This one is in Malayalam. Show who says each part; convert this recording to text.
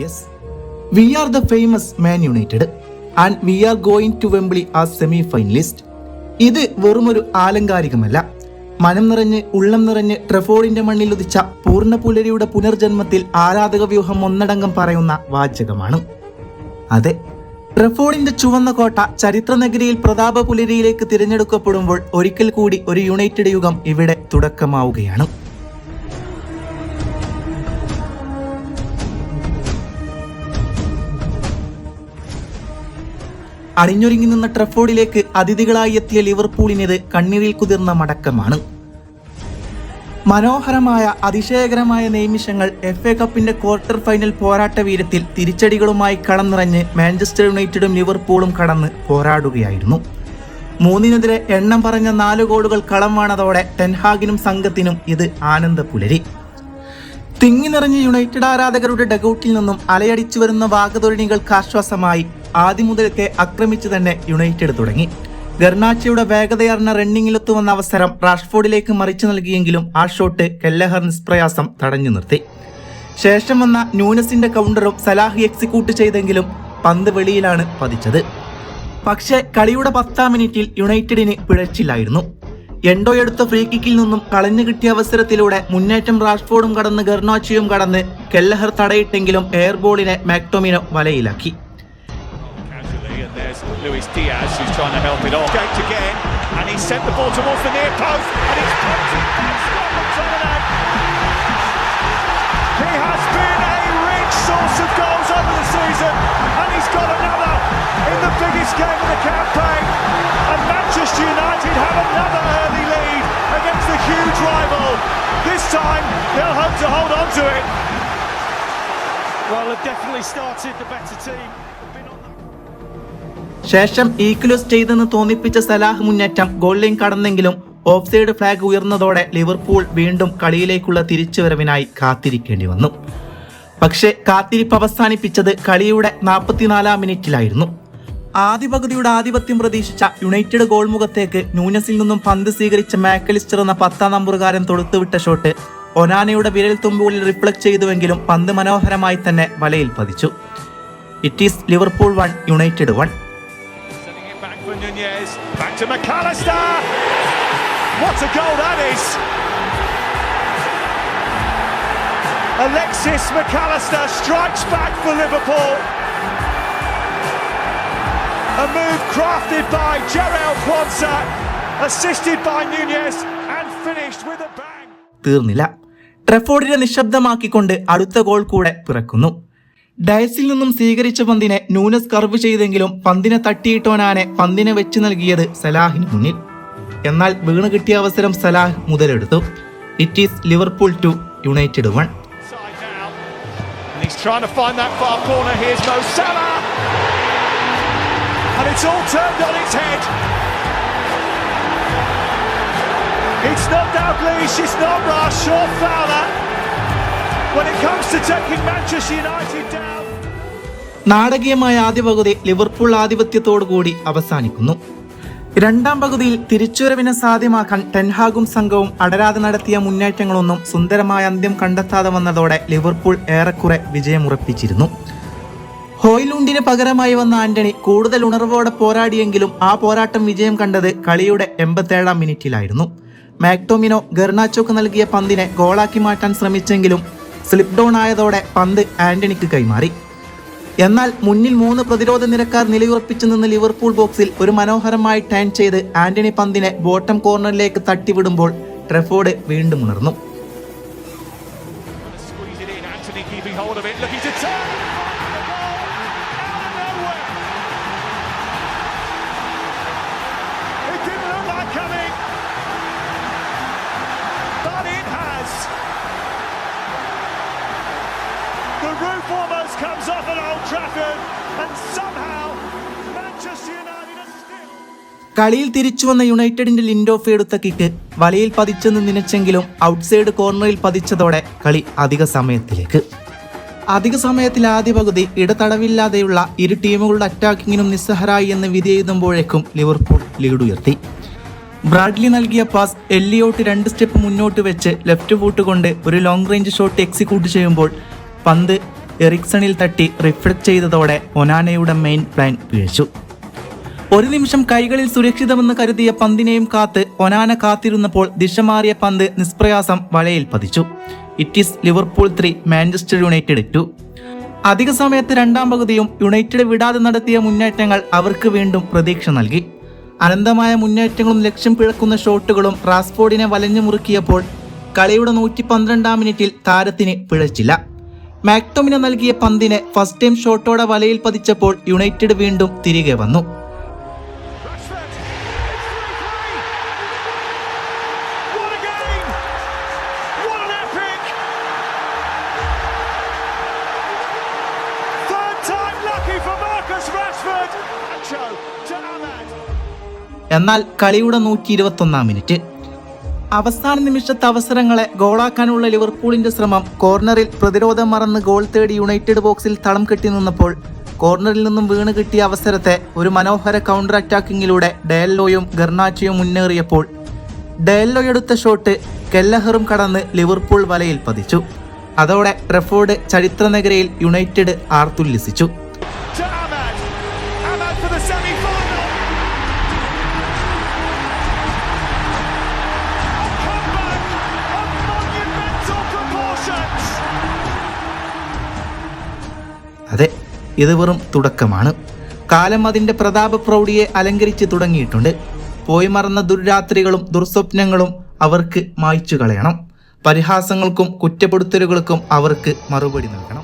Speaker 1: Yes we are the famous Man United and we are going to Wembley ആ സെമി ഫൈനലിസ്റ്റ് ഇത് വെറുമൊരു ആലങ്കാരികമല്ല. മനം നിറഞ്ഞ് ഉള്ളം നിറഞ്ഞ് ട്രഫോർഡിന്റെ മണ്ണിൽ ഉദിച്ച പൂർണ പുലരിയുടെ പുനർജന്മത്തിൽ ആരാധക വ്യൂഹം ഒന്നടങ്കം പറയുന്ന വാചകമാണ്. അതെ ട്രഫോർഡിന്റെ ചുവന്ന കോട്ട ചരിത്ര നഗരിയിൽ പ്രതാപ പുലരിയിലേക്ക് തിരഞ്ഞെടുക്കപ്പെടുമ്പോൾ ഒരിക്കൽ കൂടി ഒരു യുണൈറ്റഡ് യുഗം ഇവിടെ തുടക്കമാവുകയാണ്. അണിഞ്ഞൊരുങ്ങി നിന്ന ട്രഫോർഡിലേക്ക് അതിഥികളായി എത്തിയ ലിവർപൂളിനിത് കണ്ണീരിൽ കുതിർന്ന മടക്കമാണ്. മനോഹരമായ അതിശയകരമായ നിമിഷങ്ങൾ എഫ് എ കപ്പിന്റെ ക്വാർട്ടർ ഫൈനൽ പോരാട്ട വീരത്തിൽ തിരിച്ചടികളുമായി കളം മാഞ്ചസ്റ്റർ യുണൈറ്റഡും ലിവർപൂളും കടന്ന് പോരാടുകയായിരുന്നു. മൂന്നിനെതിരെ എണ്ണം പറഞ്ഞ നാല് ഗോളുകൾ കളം വാണതോടെ ടെൻഹാഗിനും സംഘത്തിനും ഇത് ആനന്ദ പുലരി തിങ്ങി നിറഞ്ഞ യുണൈറ്റഡ് ആരാധകരുടെ ഡഗൌട്ടിൽ നിന്നും അലയടിച്ചു വരുന്ന വാഗതൊഴിനികൾക്ക് ആശ്വാസമായി ആദ്യം മുതലൊക്കെ ആക്രമിച്ചു തന്നെ യുണൈറ്റഡ് തുടങ്ങി. ഗർണാച്ചയുടെ വേഗതയാർന്ന റണ്ണിങ്ങിലെത്തു വന്ന അവസരം റാഷ്ഫോർഡിലേക്ക് മറിച്ചു നൽകിയെങ്കിലും ആ ഷോട്ട് കെല്ലഹർ നിഷ്പ്രയാസം തടഞ്ഞു നിർത്തി. ശേഷം വന്ന ന്യൂനസിന്റെ കൗണ്ടറും സലാഹ് എക്സിക്യൂട്ട് ചെയ്തെങ്കിലും പന്ത് വെളിയിലാണ് പതിച്ചത്. പക്ഷേ കളിയുടെ പത്താം മിനിറ്റിൽ യുണൈറ്റഡിന് പിഴച്ചില്ലായിരുന്നു. എണ്ടോ എടുത്ത ഫ്രീ കിക്കിൽ നിന്നും കളഞ്ഞു കിട്ടിയ അവസരത്തിലൂടെ മുന്നേറ്റം റാഷ്ഫോർഡും കടന്ന് ഗർണോച്ചിയും കടന്ന് Kelleher തടയിട്ടെങ്കിലും എയർബോളിനെ മാക്ടോമിനോ വലയിലാക്കി.
Speaker 2: Manchester United have another. Rival. This time, they'll hope to hold on to it. Well, they've definitely started the better team. Been on the
Speaker 1: ശേഷം ഈക്വലസ് ചെയ്തെന്ന് തോന്നിപ്പിച്ച സലാഹ് മുന്നേറ്റം ഗോളിലേക്ക് കടന്നെങ്കിലും ഓഫ് സൈഡ് ഫ്ലാഗ് ഉയർന്നതോടെ ലിവർപൂൾ വീണ്ടും കളിയിലേക്കുള്ള തിരിച്ചുവരവിനായി കാത്തിരിക്കേണ്ടി വന്നു പക്ഷേ കാത്തിരിപ്പ് അവസാനിപ്പിച്ചത് കളിയുടെ നാൽപ്പത്തിനാലാം മിനിറ്റിലായിരുന്നു ആദ്യ പകുതിയുടെ ആധിപത്യം പ്രതീക്ഷിച്ച യുണൈറ്റഡ് ഗോൾ മുഖത്തേക്ക് ന്യൂനസിൽ നിന്നും പന്ത് സ്വീകരിച്ച മാക്കലിസ്റ്റർ എന്ന പത്താം നമ്പറുകാരൻ തൊടുത്തുവിട്ട ഷോട്ട് ഒനാനയുടെ വിരൽ തുമ്പുകളിൽ റിഫ്ലക്ട് ചെയ്തുവെങ്കിലും പന്ത് മനോഹരമായി തന്നെ വലയിൽ പതിച്ചു it is Liverpool one United one!
Speaker 2: Alexis McAllister strikes back for Liverpool. A move crafted by Gerald Quansah, assisted by Nunez, and finished with a bang.
Speaker 1: തീർന്നില്ല ട്രഫോർഡിനെ നിശബ്ദമാക്കിക്കൊണ്ട് അടുത്ത ഗോൾ കൂടെ പിറക്കുന്നു ഡയസിൽ നിന്നും സ്വീകരിച്ച പന്തിനെ നൂനസ് കർവ് ചെയ്തെങ്കിലും പന്തിനെ തട്ടിയിട്ടോനാനെ പന്തിനെ വെച്ച് നൽകിയത് സലാഹിന് മുന്നിൽ എന്നാൽ വീണ് കിട്ടിയ അവസരം Salah മുതലെടുത്തു it is Liverpool two United one
Speaker 2: he's trying to find that far corner. Here's Mo Salah. And it's all turned on its head. It's not Dalglish, it's not Rush or Fowler. When it comes to taking Manchester United down.
Speaker 1: നാടകീയമായ ആദ്യ പകുതി ലിവർപൂൾ ആധിപത്യത്തോടുകൂടി അവസാനിക്കുന്നു രണ്ടാം പകുതിയിൽ തിരിച്ചുവരവിനെ സാധ്യമാക്കാൻ ടെൻഹാഗും സംഘവും അടരാതെ നടത്തിയ മുന്നേറ്റങ്ങളൊന്നും സുന്ദരമായ അന്ത്യം കണ്ടെത്താതെ വന്നതോടെ ലിവർപൂൾ ഏറെക്കുറെ വിജയമുറപ്പിച്ചിരുന്നു ഹോയിലുണ്ടിന് പകരമായി വന്ന ആന്റണി കൂടുതൽ ഉണർവോടെ പോരാടിയെങ്കിലും ആ പോരാട്ടം വിജയം കണ്ടത് കളിയുടെ എൺപത്തേഴാം മിനിറ്റിലായിരുന്നു. മാക്ടോമിനോ ഗർണാച്ചോക്ക് നൽകിയ പന്തിനെ ഗോളാക്കി മാറ്റാൻ ശ്രമിച്ചെങ്കിലും സ്ലിപ്പ് ഡൗൺ ആയതോടെ പന്ത് ആന്റണിക്ക് കൈമാറി. എന്നാൽ മുന്നിൽ മൂന്ന് പ്രതിരോധ നിരക്കാർ നിലയുറപ്പിച്ചു നിന്ന് ലിവർപൂൾ ബോക്സിൽ ഒരു മനോഹരമായി ടേൺ ചെയ്ത് ആന്റണി പന്തിനെ ബോട്ടം കോർണറിലേക്ക് തട്ടിവിടുമ്പോൾ ട്രെഫോർഡ് വീണ്ടും ഉണർന്നു. കളിയിൽ തിരിച്ചു വന്ന യുണൈറ്റഡിന്റെ ലിൻഡോഫ് എടുത്ത കിക്ക് വലയിൽ പതിച്ചെന്ന് നനച്ചെങ്കിലും ഔട്ട്സൈഡ് കോർണറിൽ പതിച്ചതോടെ കളി അധിക സമയത്തിലേക്ക്. അധിക സമയത്തിൽ ആദ്യ പകുതി ഇടതടവില്ലാതെയുള്ള ഇരു ടീമുകളുടെ അറ്റാക്കിങ്ങിനും നിസ്സഹരായി എന്ന് വിധി എഴുതുമ്പോഴേക്കും ലിവർപൂൾ ലീഡ് ഉയർത്തി ബ്രാഡ്ലി നൽകിയ പാസ് എല്ലിയോട്ട് രണ്ട് സ്റ്റെപ്പ് മുന്നോട്ട് വെച്ച് ലെഫ്റ്റ് ഫൂട്ട് കൊണ്ട് ഒരു ലോങ് റേഞ്ച് ഷോട്ട് എക്സിക്യൂട്ട് ചെയ്യുമ്പോൾ പന്ത് എറിക്സണിൽ തട്ടി റിഫ്ലക്ട് ചെയ്തതോടെ ഒനാനയുടെ മെയിൻ പ്ലാൻ വീഴ്ചു ഒരു നിമിഷം കൈകളിൽ സുരക്ഷിതമെന്ന് കരുതിയ പന്തിനെയും കാത്ത് ഒനാന കാത്തിരുന്നപ്പോൾ ദിശ മാറിയ പന്ത് നിഷ്പ്രയാസം വലയിൽ പതിച്ചു. It is Liverpool three Manchester United two അധിക സമയത്ത് രണ്ടാം പകുതിയും യുണൈറ്റഡ് വിടാതെ നടത്തിയ മുന്നേറ്റങ്ങൾ അവർക്ക് വീണ്ടും പ്രതീക്ഷ നൽകി. അനന്തമായ മുന്നേറ്റങ്ങളും ലക്ഷ്യം പിഴക്കുന്ന ഷോട്ടുകളും റാസ്ഫോർഡിനെ വലഞ്ഞു മുറുക്കിയപ്പോൾ കളിയുടെ നൂറ്റി പന്ത്രണ്ടാം മിനിറ്റിൽ താരത്തിന് പിഴച്ചില്ല. മാക്ടോമിന നൽകിയ പന്തിനെ ഫസ്റ്റ് ടൈം ഷോട്ടോടെ വലയിൽ പതിച്ചപ്പോൾ യുണൈറ്റഡ് വീണ്ടും തിരികെ വന്നു. എന്നാൽ കളിയുടെ നൂറ്റി ഇരുപത്തി ഒന്നാം മിനിറ്റ്. അവസാന നിമിഷത്തെ അവസരങ്ങളെ ഗോളാക്കാനുള്ള ലിവർപൂളിന്റെ ശ്രമം കോർണറിൽ പ്രതിരോധം മറന്ന് ഗോൾ തേടി യുണൈറ്റഡ് ബോക്സിൽ തളം കെട്ടി നിന്നപ്പോൾ കോർണറിൽ നിന്നും വീണ് കിട്ടിയ അവസരത്തെ ഒരു മനോഹര കൗണ്ടർ അറ്റാക്കിങ്ങിലൂടെ ഡയല്ലോയും ഗർണാച്ചയും മുന്നേറിയപ്പോൾ ഡയല്ലോ എടുത്ത ഷോട്ട് കെല്ലഹറും കടന്ന് ലിവർപൂൾ വലയിൽ പതിച്ചു. അതോടെ ട്രെഫോർഡ് ചരിത്രനഗരയിൽ യുണൈറ്റഡ് ആർത്തുല്ലസിച്ചു. ഇത് വെറും തുടക്കമാണ്. കാലം അതിന്റെ പ്രതാപ പ്രൗഢിയെ അലങ്കരിച്ച് തുടങ്ങിയിട്ടുണ്ട്. പോയി മറന്ന ദുർരാത്രികളും ദുർസ്വപ്നങ്ങളും അവർക്ക് മായ്ച്ചു കളയണം. പരിഹാസങ്ങൾക്കും കുറ്റപ്പെടുത്തലുകൾക്കും അവർക്ക് മറുപടി നൽകണം.